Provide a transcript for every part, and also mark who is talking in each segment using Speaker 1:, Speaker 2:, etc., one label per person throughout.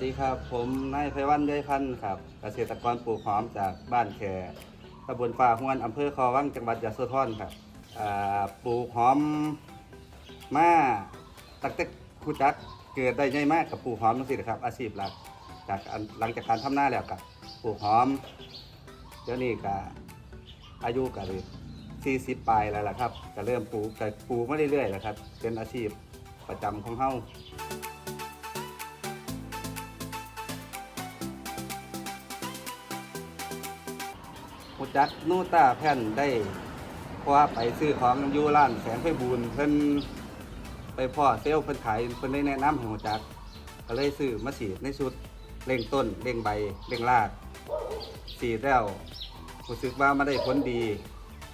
Speaker 1: สวัสดีครับ ผมนายไพวันได้พันธ์ครับ เกษตรกรปลูกหอมจากบ้านแคตำบลฟ้าห้วนอำเภอคอวังจังหวัดยะโสธรครับอ่าปลูกหอมมาตั้งแต่คูจักเกิดได้ใหญ่มากกับปลูกหอมนั่นสิครับ อาชีพหลักจากอันหลังจากการทำหน้าแล้วกับปลูกหอมเดี๋ยวนี้ก็อายุก็เลยสี่สิบปลายแล้วล่ะครับก็เริ่มปลูกก็ปลูกมาเรื่อยๆแล้วครับเป็นอาชีพประจำของเฮา หูจักนูต้าแผ่นได้เพราะว่าไปซื้อของอยู่ร้านแสงไฟบูนเพิ่นไปพ่อเซลเพิ่นขายเพิ่นได้แนะนำให้หูจักก็เลยซื้อมาฉีดในชุดเร่งต้นเร่งใบเร่งรากฉีดแล้วรู้สึกว่ามาได้ผลดี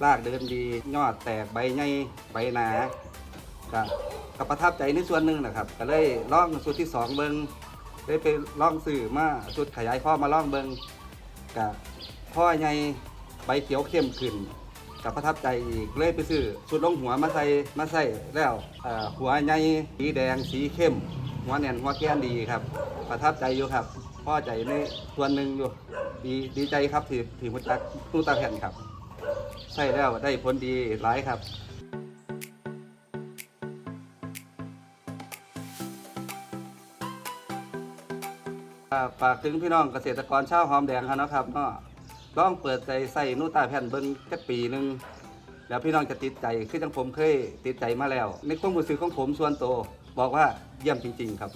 Speaker 1: รากเดินดียอดแตกใบใหญ่ใบหนาก็ก็ประทับใจในส่วนหนึ่งนะครับ ก็เลยล่องชุดที่สองเบิงได้ไปล่องซื้อมาชุดขยายข้อมาล่องเบิงก็พ่อใหญ่ ใบเขียวเข้มขึ้นก็ประทับใจอีกเลยไปซื้อชุดลงหัวมาใส่มาใส่แล้วหัวใหญ่สีแดงสีเข้ม หัวแน่นหัวแก้นดีครับ ประทับใจอยู่ครับพ่อใจในส่วนหนึ่งอยู่ดีดีใจครับที่ที่มุจักตู้ตาแผ่นครับใช่แล้วได้ผลดีหลายครับฝากถึงพี่น้องเกษตรกรชาวหอมแดงครับเนาะครับเนาะ ลองเปิดใจใส่นูตาแผ่นเบิ้งจักปีหนึ่งแล้วพี่น้องจะติดใจคือจังผมเคยติดใจมาแล้ว ในความรู้สึกของผมส่วนตัวบอกว่าเยี่ยมจริง ๆ ครับ